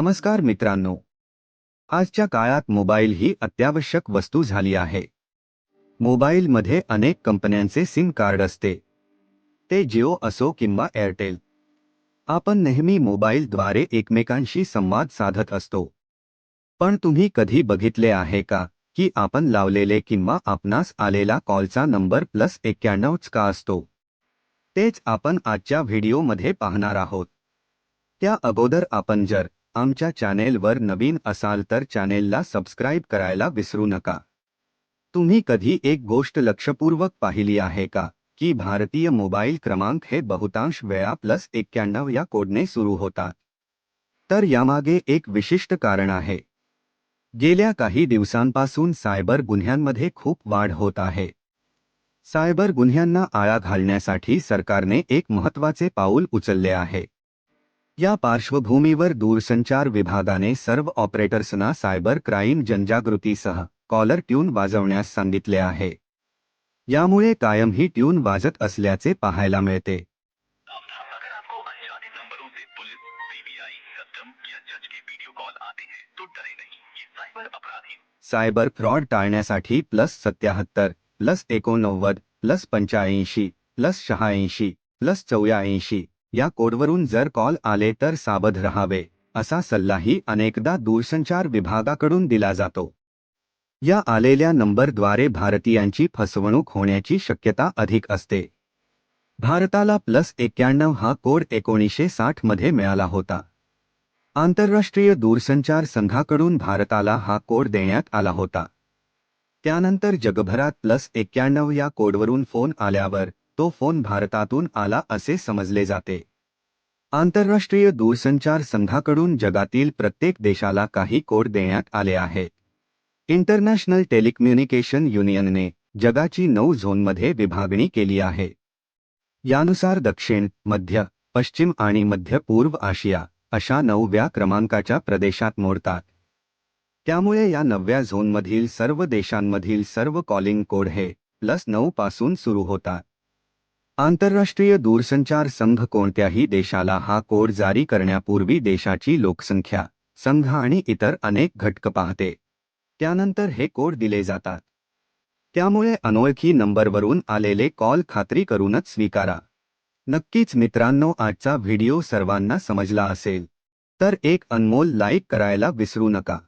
नमस्कार मित्रांनो. आजच्या काळात मोबाईल ही अत्यावश्यक वस्तू झाली आहे. मोबाईलमध्ये अनेक कंपन्यांचे सिम कार्ड असते. ते जिओ असो किंवा एअरटेल. आपण नेहमी मोबाईलद्वारे एकमेकांशी संवाद साधत असतो. पण तुम्ही कधी बघितले आहे का की आपण लावलेले किंवा आपणास आलेला कॉलचा नंबर प्लस एक्क्याण्णवच का असतो? तेच आपण आजच्या व्हिडिओमध्ये पाहणार आहोत. त्या अगोदर आपण जर आमच्या चॅनेलवर नवीन असाल तर चॅनेलला सबस्क्राईब करायला विसरू नका. तुम्ही कधी एक गोष्ट लक्षपूर्वक पाहिली आहे का? की भारतीय मोबाईल क्रमांक हे बहुतांश वेळा प्लस एक्क्याण्णव या कोडने सुरू होतात. तर यामागे एक विशिष्ट कारण आहे. गेल्या काही दिवसांपासून सायबर गुन्ह्यांमध्ये खूप वाढ होत आहे. सायबर गुन्ह्यांना आळा घालण्यासाठी सरकारने एक महत्त्वाचे पाऊल उचलले आहे. या पार्श्वभूमीवर दूरसंचार विभागाने सर्व ऑपरेटर्सना सायबर क्राईम जनजागृतीसह कॉलर ट्यून वाजवण्यास सांगितले आहे. यामुळे कायम ही ट्यून वाजत असल्याचे पाहायला मिळते. सायबर फ्रॉड टाळण्यासाठी प्लस सत्याहत्तर प्लस एकोणनव्वद प्लस पंच्याऐंशी प्लस शहाऐंशी प्लस चौऱ्याऐंशी या कोडवरून जर कॉल आले तर सावध रहावे असा सल्लाही अनेकदा दूरसंचार विभागाकडून दिला जातो. या आलेल्या नंबरद्वारे भारतीयांची फसवणूक होण्याची शक्यता अधिक असते. भारताला प्लस एक्क्याण्णव हा कोड एकोणीसशे साठमध्ये मिळाला होता. आंतरराष्ट्रीय दूरसंचार संघाकडून भारताला हा कोड देण्यात आला होता. त्यानंतर जगभरात प्लस एक्क्याण्णव या कोडवरून फोन आल्यावर तो फोन भारतातून आला असे समजले जाते. आंतरराष्ट्रीय दूरसंचार संघाकडून जगातील प्रत्येक देशाला काही कोड देण्यात आले आहेत. इंटरनॅशनल टेलिकम्युनिकेशन युनियनने जगाची नऊ झोनमध्ये विभागणी केली आहे. यानुसार दक्षिण मध्य पश्चिम आणि मध्य पूर्व आशिया अशा नवव्या क्रमांकाच्या प्रदेशात मोडतात. त्यामुळे या नवव्या झोनमधील सर्व देशांमधील सर्व कॉलिंग कोड हे प्लस नऊ पासून सुरू होतात. आंतरराष्ट्रीय दूरसंचार संघ कोणत्याही देशाला हा कोड जारी करण्यापूर्वी देशाची लोकसंख्या संघ आणि इतर अनेक घटक पाहते. त्यानंतर हे कोड दिले जातात. त्यामुळे अनोळखी नंबरवरून आलेले कॉल खात्री करूनच स्वीकारा. नक्कीच मित्रांनो आजचा व्हिडिओ सर्वांना समजला असेल. तर एक अनमोल लाईक करायला विसरू नका.